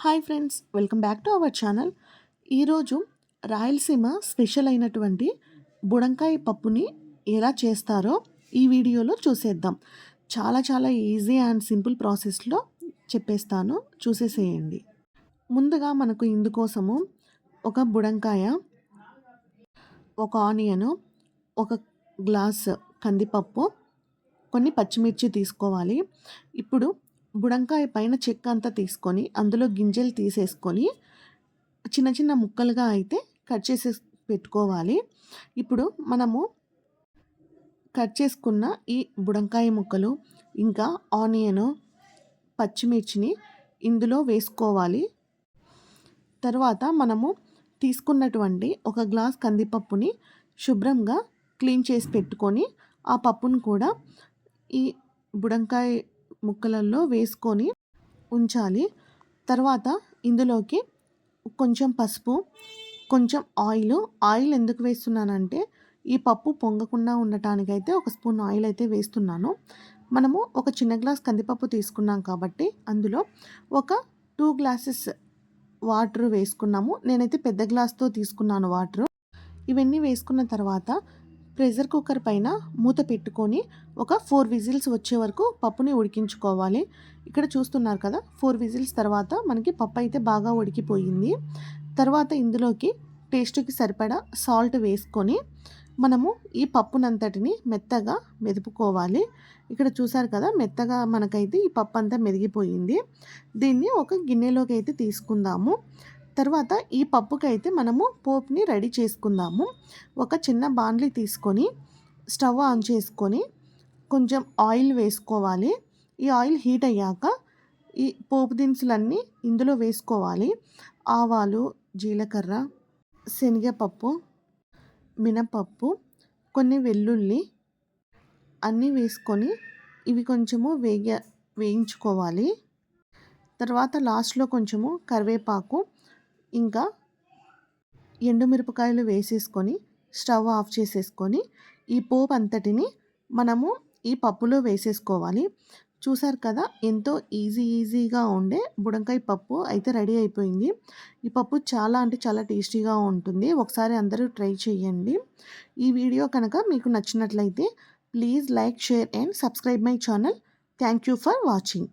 Hi friends welcome back to our channel. ఈరోజు Rayalaseema special అయినటువంటి బుడంకాయ పప్పుని ఎలా చేస్తారో ఈ వీడియోలో చూసేద్దాం. చాలా చాలా ఈజీ అండ్ సింపుల్ ప్రాసెస్లో చెప్పేస్తాను. చూసేసేయండి. ముందుగా మనకు ఇందుకోసము ఒక బుడంకాయ ఒక ఆనియను ఒక గ్లాస్ కందిపప్పు కొన్ని పచ్చిమిర్చి తీసుకోవాలి. ఇప్పుడు బుడంకాయ పైన చెక్క అంతా తీసుకొని అందులో గింజలు తీసేసుకొని చిన్న చిన్న ముక్కలుగా అయితే కట్ చేసే పెట్టుకోవాలి. ఇప్పుడు మనము కట్ చేసుకున్న ఈ బుడంకాయ ముక్కలు ఇంకా ఆనియను పచ్చిమిర్చిని ఇందులో వేసుకోవాలి. తర్వాత మనము తీసుకున్నటువంటి ఒక గ్లాస్ కందిపప్పుని శుభ్రంగా క్లీన్ చేసి పెట్టుకొని ఆ పప్పును కూడా ఈ బుడంకాయ ముక్కలలో వేసుకొని ఉంచాలి. తర్వాత ఇందులోకి కొంచెం పసుపు కొంచెం ఆయిల్. ఆయిల్ ఎందుకు వేస్తున్నానంటే ఈ పప్పు పొంగకుండా ఉండటానికైతే ఒక స్పూన్ ఆయిల్ అయితే వేస్తున్నాను. మనము ఒక చిన్న గ్లాస్ కందిపప్పు తీసుకున్నాం కాబట్టి అందులో ఒక టూ గ్లాసెస్ వాటర్ వేసుకున్నాము. నేనైతే పెద్ద గ్లాస్తో తీసుకున్నాను వాటర్. ఇవన్నీ వేసుకున్న తర్వాత ప్రెషర్ కుక్కర్ పైన మూత పెట్టుకొని ఒక ఫోర్ విజిల్స్ వచ్చే వరకు పప్పుని ఉడికించుకోవాలి. ఇక్కడ చూస్తున్నారు కదా ఫోర్ విజిల్స్ తర్వాత మనకి పప్పు అయితే బాగా ఉడికిపోయింది. తర్వాత ఇందులోకి టేస్ట్కి సరిపడా సాల్ట్ వేసుకొని మనము ఈ పప్పునంతటిని మెత్తగా మెదుపుకోవాలి. ఇక్కడ చూసారు కదా మెత్తగా మనకైతే ఈ పప్పు అంతా మెదిగిపోయింది. దీన్ని ఒక గిన్నెలోకి అయితే తీసుకుందాము. తర్వాత ఈ పప్పుకైతే మనము పోపుని రెడీ చేసుకుందాము. ఒక చిన్న బాండ్లీ తీసుకొని స్టవ్ ఆన్ చేసుకొని కొంచెం ఆయిల్ వేసుకోవాలి. ఈ ఆయిల్ హీట్ అయ్యాక ఈ పోపు దినుసులన్నీ ఇందులో వేసుకోవాలి. ఆవాలు జీలకర్ర శనగపప్పు మినపప్పు కొన్ని వెల్లుల్లి అన్నీ వేసుకొని ఇవి కొంచెము వేగ వేయించుకోవాలి. తర్వాత లాస్ట్లో కొంచెము కరివేపాకు ఇంకా ఎండుమిరపకాయలు వేసేసుకొని స్టవ్ ఆఫ్ చేసేసుకొని ఈ పోపు అంతటిని మనము ఈ పప్పులో వేసేసుకోవాలి. చూసారు కదా ఎంతో ఈజీ ఈజీగా ఉండే బుడంకాయ పప్పు అయితే రెడీ అయిపోయింది. ఈ పప్పు చాలా అంటే చాలా టేస్టీగా ఉంటుంది. ఒకసారి అందరూ ట్రై చేయండి. ఈ వీడియో కనుక మీకు నచ్చినట్లయితే please like share and subscribe my channel. Thank you for watching.